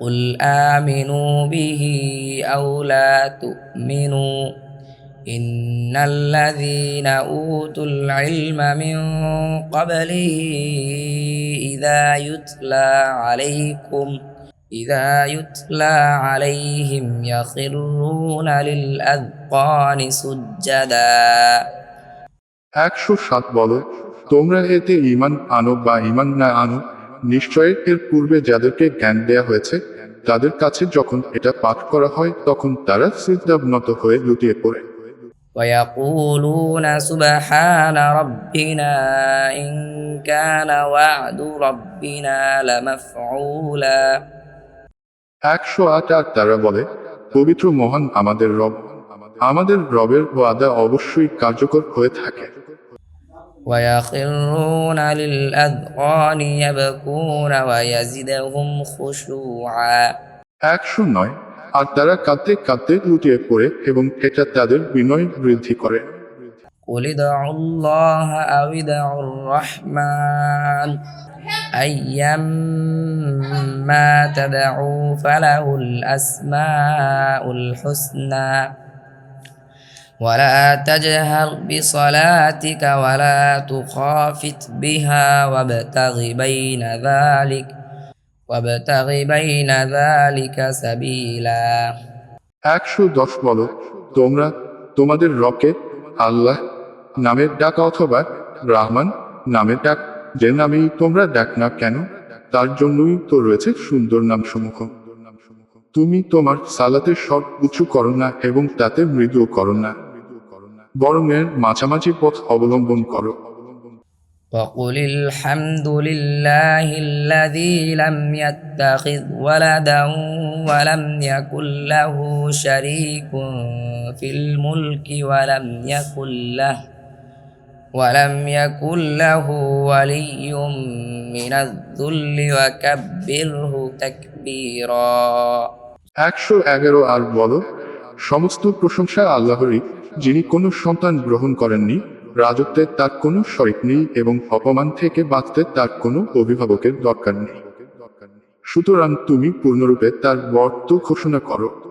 قل آمنوا به أو لا تؤمنوا إن الذين أوتوا العلم من قبله إذا يتلى عليكم إذا يتلى عليهم يخرون للأذقان سجدا একশো সাত বলো তোমরা এতে ইমান আনো বা ইমান না আনো নিশ্চয় এর পূর্বে যাদেরকে জ্ঞান দেয়া হয়েছে তাদের কাছে যখন এটা পাঠ করা হয় তখন তারা সিদ্ধাবনত হয়ে লুটিয়ে পড়ে ويقولون سبحان ربنا إن كان وعد ربنا لمفعولا একশো আট আর তারা বলে পবিত্র মহান আমাদের রব আমাদের রবের ওয়াদা অবশ্যই কার্যকর হয়ে থাকে ويخرون للأذقان يبكون ويزدهم خشوعا একশো নয় আর তারা কাঁদতে কাঁদতে লুটিয়ে পড়ে এবং এটা তাদের বিনয় বৃদ্ধি করে قل ادعوا الله أو ادعوا الرحمن أيما تدعوا فله الأسماء الحسنى ولا تجهر بصلاتك ولا تخافت بها وابتغ بين ذلك وابتغ بين ذلك سبيلا একশো দশ বলো তোমরা তোমাদের রবকে আল্লাহ নামের ডাক অথবা রাহমান নামের ডাক যে নামেই তোমরা ডাক না কেন তার জন্যই তো রয়েছে সুন্দর নাম সমূহ তুমি তোমার সালাতের স্বর উঁচু করো না এবং তাতে মৃদু করো না বরং এর মাঝামাঝি পথ অবলম্বন করো وقل الحمد لله الذي لم يتخذ ولدا ولم يكن له شريك في الملك ولم يكن له ولم يكن له ولي من الذل وكبره تكبيرا একশো এগারো আর বলো সমস্ত প্রশংসা আল্লাহরই, যিনি কোনো সন্তান গ্রহণ করেননি রাজত্বে তার কোনো শরিক নেই এবং অপমান থেকে বাঁচতে তার কোনো অভিভাবকের দরকার নেই। সুতরাং তুমি পূর্ণরূপে তার বর্ত ঘোষণা করো।